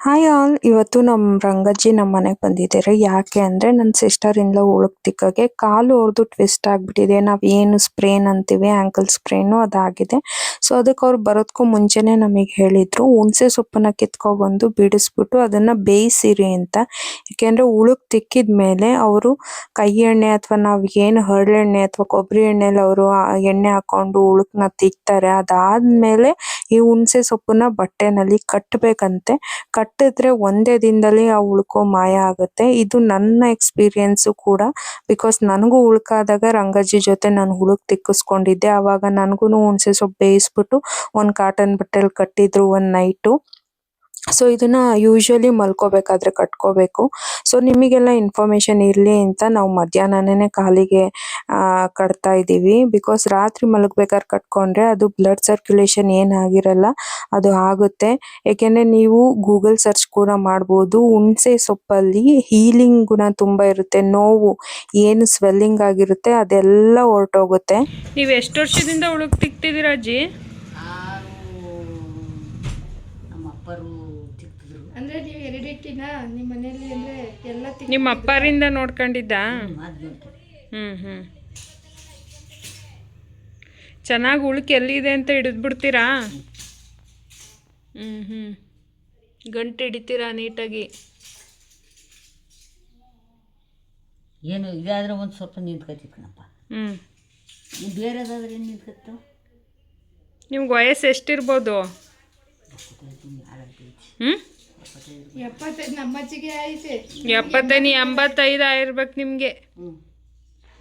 Hi all ಇವತ್ತು ನಮ್ಮ ರಂಗಜ್ಜಿ ನಮ್ಮ ಮನೆಗೆ ಬಂದಿದ್ದಾರೆ. ಯಾಕೆ ಅಂದ್ರೆ ನನ್ನ ಸಿಸ್ಟರ್ ಇಂದ ಉಳುಕ್ ತಿಕ್ಕಗೆ ಕಾಲು ಅವ್ರದ್ದು ಟ್ವಿಸ್ಟ್ ಆಗಿಬಿಟ್ಟಿದೆ. ನಾವು ಏನು ಸ್ಪ್ರೇನ್ ಅಂತೀವಿ ಆಂಕಲ್ ಸ್ಪ್ರೇನು ಅದಾಗಿದೆ. ಸೊ ಅದಕ್ಕೆ ಅವ್ರು ಬರೋದಕ್ಕೂ ಮುಂಚೆನೇ ನಮಗೆ ಹೇಳಿದ್ರು, ಹುಣಸೆ ಸೊಪ್ಪನ್ನ ಕಿತ್ಕೊಬಂದು ಬಿಡಿಸ್ಬಿಟ್ಟು ಅದನ್ನ ಬೇಯಿಸಿರಿ ಅಂತ. ಯಾಕೆಂದ್ರೆ ಉಳುಕ್ ತಿಕ್ಕಿದ ಮೇಲೆ ಅವರು ಕೈ ಎಣ್ಣೆ ಅಥವಾ ನಾವು ಏನು ಹರಳೆಣ್ಣೆ ಅಥವಾ ಕೊಬ್ಬರಿ ಎಣ್ಣೆಲಿ ಅವರು ಎಣ್ಣೆ ಹಾಕೊಂಡು ಉಳುಕ್ನ ತಿಕ್ತಾರೆ. ಅದಾದ್ಮೇಲೆ ಈ ಹುಣಸೆ ಸೊಪ್ಪನ್ನ ಬಟ್ಟೆನಲ್ಲಿ ಕಟ್ಟಬೇಕಂತೆ ಕಟ್ಟಿದ್ರೆ ಒಂದೇ ದಿನದಲ್ಲಿ ಆ ಉಳ್ಕೊ ಮಾಯ ಆಗುತ್ತೆ. ಇದು ನನ್ನ ಎಕ್ಸ್ಪೀರಿಯನ್ಸ್ ಕೂಡ. ಬಿಕಾಸ್ ನನಗೂ ಉಳ್ಕಾದಾಗ ರಂಗಜ್ಜಿ ಜೊತೆ ನಾನು ಹುಳುಕ್ ತಿಕ್ಕಿಸ್ಕೊಂಡಿದ್ದೆ. ಆವಾಗ ನನಗೂನು ಹುಣಸೆ ಸೊಪ್ಪು ಬೇಯಿಸ್ಬಿಟ್ಟು ಒಂದು ಕಾಟನ್ ಬಟ್ಟೆಲಿ ಕಟ್ಟಿದ್ರು ಒಂದು ನೈಟು ಸೊ ಇದನ್ನ ಯೂಶುವಲಿ ಮಲ್ಕೋಬೇಕಾದ್ರೆ ಕಟ್ಕೋಬೇಕು. ಸೊ ನಿಮಗೆಲ್ಲ ಇನ್ಫಾರ್ಮೇಶನ್ ಇರಲಿ ಅಂತ ನಾವು ಮಧ್ಯಾಹ್ನನೇ ಕಾಲಿಗೆ ಕಟ್ತಾ ಇದ್ದೀವಿ. ಬಿಕಾಸ್ ರಾತ್ರಿ ಮಲಗಬೇಕಾದ್ರೆ ಕಟ್ಕೊಂಡ್ರೆ ಅದು ಬ್ಲಡ್ ಸರ್ಕ್ಯುಲೇಷನ್ ಏನ್ ಆಗಿರಲ್ಲ ಅದು ಆಗುತ್ತೆ. ಏಕೆಂದರೆ ನೀವು ಗೂಗಲ್ ಸರ್ಚ್ ಕೂಡ ಮಾಡ್ಬೋದು. ಹುಣಸೆ ಸೊಪ್ಪಲ್ಲಿ ಹೀಲಿಂಗ್ ಗುಣ ತುಂಬಾ ಇರುತ್ತೆ. ನೋವು, ಏನು ಸ್ವೆಲ್ಲಿಂಗ್ ಆಗಿರುತ್ತೆ ಅದೆಲ್ಲ ಹೊರಟೋಗುತ್ತೆ. ನೀವು ಎಷ್ಟು ವರ್ಷದಿಂದ ಉಳುಕ್ ತಿಕ್ತಿದ್ದೀರಾ ಅಜ್ಜಿ ಆರು ನಮ್ಮ ಅಪ್ಪರು ತಿಕ್ತಿದ್ರು. ಅಂದ್ರೆ ನೀವು ಎರಡಿಟ್ಟಿನ? ನಿಮ್ಮ ಮನೆಯಲ್ಲಿ ಅಂದ್ರೆ ಎಲ್ಲ ತಿಕ್ ನಿಮ್ಮ ಅಪ್ಪರಿಂದ ನೋಡ್ಕೊಂಡಿದ್ದ? ಅದು ಹ್ಮ್ ಹ್ಮ್. ಚೆನ್ನಾಗಿ ಉಳುಕ್ ಎಲ್ಲಿದೆ ಅಂತ ಹಿಡಿದ್ಬಿಡ್ತೀರಾ? ಹ್ಮ್ ಹ್ಮ್. ಗಂಟು ಹಿಡಿತೀರಾ ನೀಟಾಗಿ? ಏನು ಇದಾದ್ರೆ ಒಂದು ಸ್ವಲ್ಪ ನಿಂತ್ಕೊತಿ ಕಣಪ್ಪ. ಹ್ಮ್. ಬೇರೆದಾದ್ರೆ ಏನು ನಿಂತ್ಕೊತ್ತು ನಿಮ್ಗೆ ವಯಸ್ಸು ಎಷ್ಟಿರ್ಬೋದು? ಹ್ಮ್? ಎಪ್ಪತ್ತೈದು ಎಂಬತ್ತೈದು ಆಗಿರ್ಬೇಕು ನಿಮಗೆ. ಹ್ಞೂ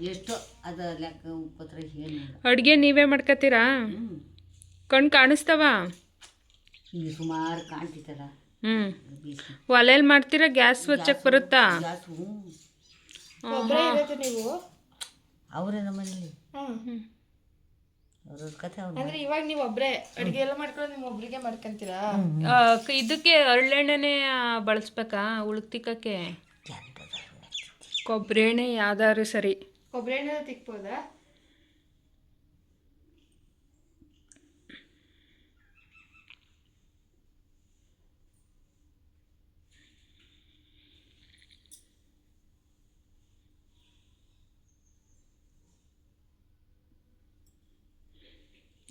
ಎಷ್ಟೋ ಅದು ಲೆಕ್ಕ ಪತ್ರ ಏನು ಅಡುಗೆ ನೀವೇ ಮಾಡ್ಕೋತೀರಾ? ಕಣ್ಣು ಕಾಣಿಸ್ತಾವ? ಸುಮಾರು ಕಾಣ್ತಿತ್ತಲ್ಲ. ಹ್ಮ್. ಬೀಸಿ. ಒಲೆಯಲ್ಲಿ ಮಾಡ್ತೀರಾ? ಗ್ಯಾಸ್ ಸ್ವಚ್ಛಕ್ಕೆ ಬರುತ್ತಾ? ಹ್ಞೂ ಅವರೇ ನಮ್ಮ ಮನೇಲಿ ಹ್ಮ್ ಅವ್ರ ಕಥೆ ಅವ್ರು ಅಂದ್ರೆ ಇವಾಗ ನೀವು ಒಬ್ರೇ ಅಡಿಗೆ ಎಲ್ಲ ಮಾಡ್ಕೊಂಡು ನೀವು ಒಬ್ರಿಗೆ ಮಾಡ್ಕೊಂತೀರಾ? ಆ, ಕ- ಇದಕ್ಕೆ ಹರಳೆಣ್ಣೆನೇ ಬಳಸ್ಬೇಕಾ? ಉಳುಕ್ ತಿಕ್ಕಕ್ಕೆ ಕೊಬ್ಬರಿ ಎಣ್ಣೆ ಯಾವ್ದಾದ್ರು ಸರಿ. ಕೊಬ್ಬರಿ ಎಣ್ಣೆ ತಿಕ್ಬೋದಾ?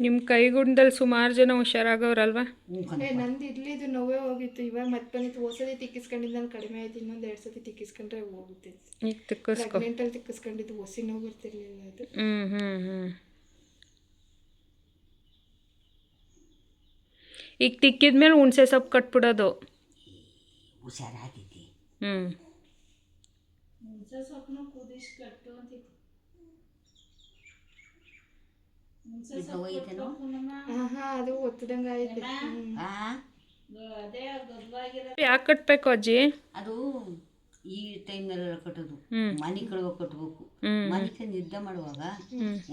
ನಿಮ್ಮ ಕೈಗುಂಡದಲ್ಲಿ ಸುಮಾರು ಜನ ಹುಷಾರಾಗವ್ರಲ್ವಾ ನಂದು ಇರ್ಲಿದ್ದು ನೋವೇ ಹೋಗಿತ್ತು. ಇವಾಗ ಮತ್ತೆ ಬಂದಿತ್ತು. ಹೋಸತಿ ತಿಕ್ಕಿಸ್ಕೊಂಡಿದ್ದು ನಾನು ಕಡಿಮೆ ಆಯ್ತು ಇನ್ನೊಂದು ಎರಡು ಸತಿ ತಿಕ್ಕಿಸ್ಕೊಂಡ್ರೆ ಹೋಗುತ್ತೆ. ಈಗ ತಿಕ್ಕಿಸ್ಕೊ. ಪ್ರೆಗ್ನೆಂಟಲ್ಲಿ ತಿಕ್ಕಿಸ್ಕೊಂಡಿದ್ದು ಹೊಸಿ ನೋವು ಬರ್ತಿರ್ಲಿಲ್ಲ ಅದು. ಹ್ಞೂ ಹ್ಞೂ ಹ್ಞೂ ಈಗ ತಿಕ್ಕಿದ್ಮೇಲೆ ಹುಣಸೆ ಸೊಪ್ಪು ಕಟ್ಬಿಡೋದು. ಹುಷಾರಾಗಿದ್ದಿ. ಹ್ಞೂ ಇದು ಹೋಯ್ತೇನೋ ಹಾ ಅದು ಒತ್ತದಂಗ ಐತೆ ಯಾಕೆ ಕಟ್ಬೇಕು ಅಜ್ಜಿ ಅದು ಈ ಟೈಮ್ನಲ್ಲೆಲ್ಲ ಕಟ್ಟೋದು. ಮನೆ ಕಳುವ ಕಟ್ಟಬೇಕು ಮನೆ ನಿದ್ದ ಮಾಡುವಾಗ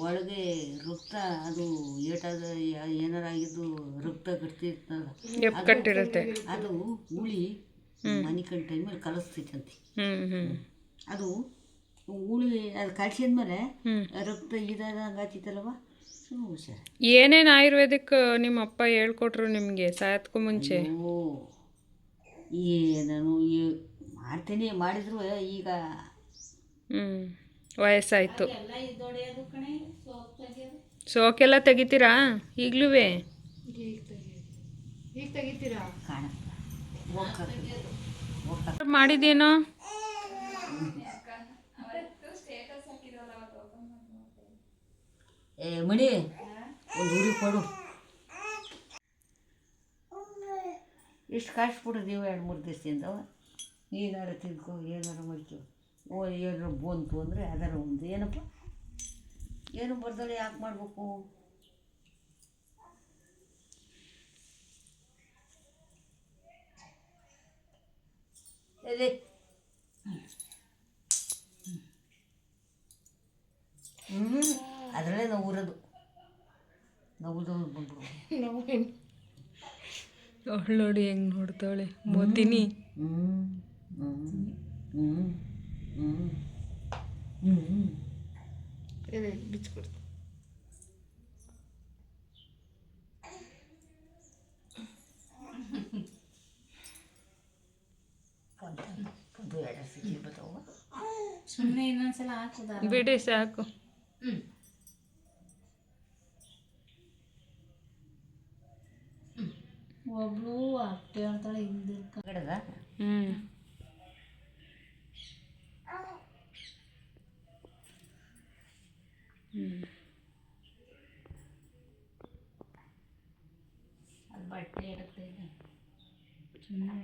ಒಳಗೆ ರಕ್ತ ಅದು ಏಟಾದ ಏನಾರ ಆಗಿದ್ದು ರಕ್ತ ಕಟ್ತಿರ್ತಲ್ಲ ಅದು ಹುಳಿ ಮನೆ ಕಣ್ ಟೈಮಲ್ಲಿ ಕಲಿಸ್ತೈತಂತೆ ಅದು ಹುಳಿ ಅದು ಕಳ್ಸಿದ್ಮೇಲೆ ಹ್ಮ್. ರಕ್ತ ಇದಾದಂಗೆ ಆತಿತ್ತಲ್ವ ಏನೇನು ಆಯುರ್ವೇದಿಕ್ ನಿಮ್ಮ ಅಪ್ಪ ಹೇಳ್ಕೊಟ್ರು ನಿಮಗೆ? ಸಾಯತ್ಕೂ ಮುಂಚೆ. ನಾನು ಮಾಡ್ತೀನಿ ಮಾಡಿದ್ರು ಈಗ. ಹ್ಞೂ ವಯಸ್ಸಾಯಿತು. ಸೋಕೆಲ್ಲ ತೆಗಿತೀರಾ? ಈಗಲೂ? ಮಾಡಿದೇನೋ? ಏ, ಮಣಿ, ಒಂದು ಉರಿ ಕೊಡು ಇಷ್ಟು ಕಾಸು ನೀವು ಎರಡು ಮೂರು ದಿವಸದಿಂದ. ನೀನಾರ ತಿಳ್ಕೊ ಏನಾರ ಮಾಡ್ಕೊ. ಓ, ಏನಾರ ಬಂತು ಅಂದರೆ ಅದರ ಒಂದು. ಏನಪ್ಪ? ಏನು ಬರ್ದಲೆ ಯಾಕೆ ಮಾಡಬೇಕು? ಹ್ಞೂ ಅದರಲ್ಲೇ ನಾವು ಊರೋದು. ನಗುದು ಅವಳು ನೋಡಿ ಹೆಂಗೆ ನೋಡ್ತಾವಳೆ ಮೋತಿನಿ. ಬಿಚ್ಕೊಡ್ತೀನಿ. ಬಿಡಿ ಸಾಕು. ಒಬ್ಳು ಅಪ್ಪೆ ಹೇಳ್ತಾಳೆ ಹಿಂದಿರ್ಕ ಹ್ಞೂ ಹ್ಮ್. ಅದು ಬಟ್ಟೆ ಇರುತ್ತೆ ಸುಮ್ಮನೆ